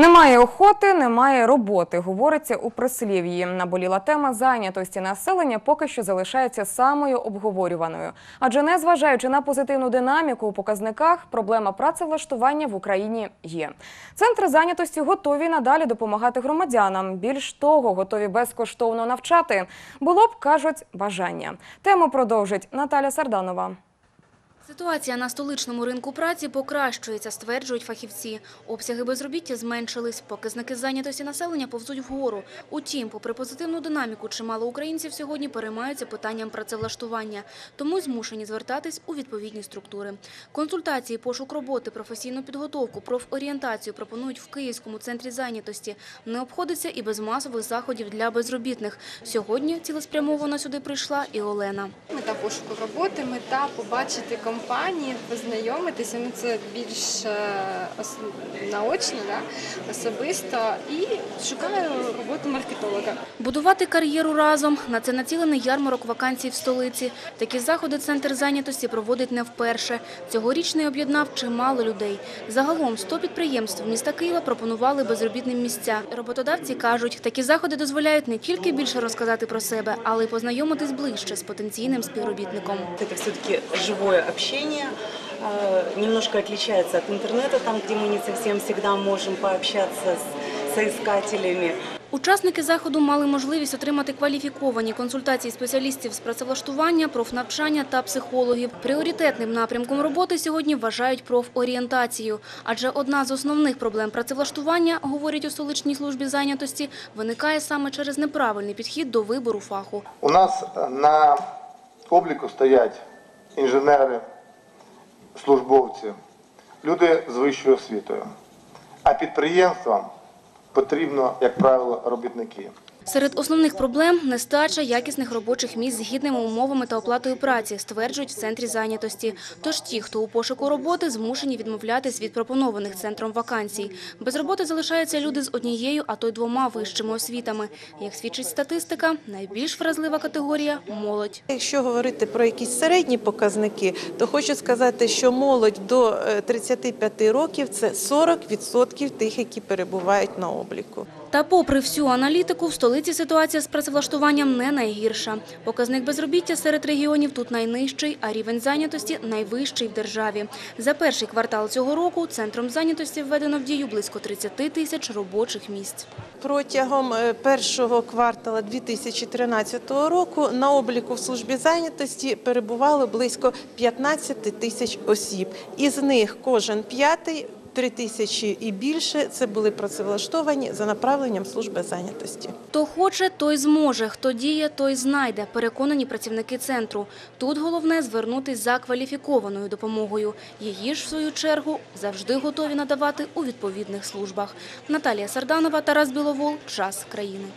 Немає охоти, немає роботи, говориться у прислів'ї. Наболіла тема зайнятості населення поки що залишається самою обговорюваною. Адже незважаючи на позитивну динаміку у показниках, проблема працевлаштування в Україні є. Центри зайнятості готові надалі допомагати громадянам. Більш того, готові безкоштовно навчати. Було б, кажуть, бажання. Тему продовжить Наталя Сарданова. Ситуація на столичному ринку праці покращується, стверджують фахівці. Обсяги безробіття зменшились, показники зайнятості населення повзуть вгору. Утім, попри позитивну динаміку, чимало українців сьогодні переймаються питанням працевлаштування, тому змушені звертатись у відповідні структури. Консультації, пошук роботи, професійну підготовку, профорієнтацію пропонують в Київському центрі зайнятості. Не обходиться і без масових заходів для безробітних. Сьогодні цілеспрямовано сюди прийшла і Олена. Мета пошуку роботи, мета побачити компанії, познайомитися. Ну це більш е, ос- наочно, да? особисто. І шукаю роботу маркетолога. Будувати кар'єру разом. На це націлений ярмарок вакансій в столиці. Такі заходи центр зайнятості проводить не вперше. Цьогорічний об'єднав чимало людей. Загалом 100 підприємств міста Києва пропонували безробітним місця. Роботодавці кажуть, такі заходи дозволяють не тільки більше розказати про себе, але й познайомитись ближче з потенційним співробітником. Это все-таки живое общение, э, немножко отличается от интернета, там, где мы не совсем всегда можем пообщаться с соискателями. Учасники заходу мали можливість отримати кваліфіковані консультації спеціалістів з працевлаштування, профнавчання та психологів. Пріоритетним напрямком роботи сьогодні вважають профорієнтацію. Адже одна з основних проблем працевлаштування, говорять у столичній службі зайнятості, виникає саме через неправильний підхід до вибору фаху. У нас е, на обліку стоять інженери, службовці, люди з вищою освітою. А підприємствам потрібно, як правило, робітники. Серед основних проблем – нестача якісних робочих місць з гідними умовами та оплатою праці, стверджують в центрі зайнятості. Тож ті, хто у пошуку роботи, змушені відмовлятись від пропонованих центром вакансій. Без роботи залишаються люди з однією, а то й двома вищими освітами. Як свідчить статистика, найбільш вразлива категорія – молодь. Якщо говорити про якісь середні показники, то хочу сказати, що молодь до е, 35 років це 40% тих, які перебувають на обліку. Та попри всю аналітику, в столиці ситуація з працевлаштуванням не найгірша. Показник безробіття серед регіонів тут найнижчий, а рівень зайнятості найвищий в державі. За перший квартал цього року центром зайнятості введено в дію близько 30 тисяч робочих місць. Протягом е, першого квартала 2013 року на обліку в службі зайнятості перебувало близько 15 тисяч осіб. Із них кожен п'ятий три тисячі і більше це були працевлаштовані за направленням служби зайнятості. Хто хоче, той зможе, хто діє, той знайде, переконані працівники центру. Тут головне звернутись за кваліфікованою допомогою. Її ж, в свою чергу, завжди готові надавати у відповідних службах. Наталія Сарданова, Тарас Біловол. Час країни.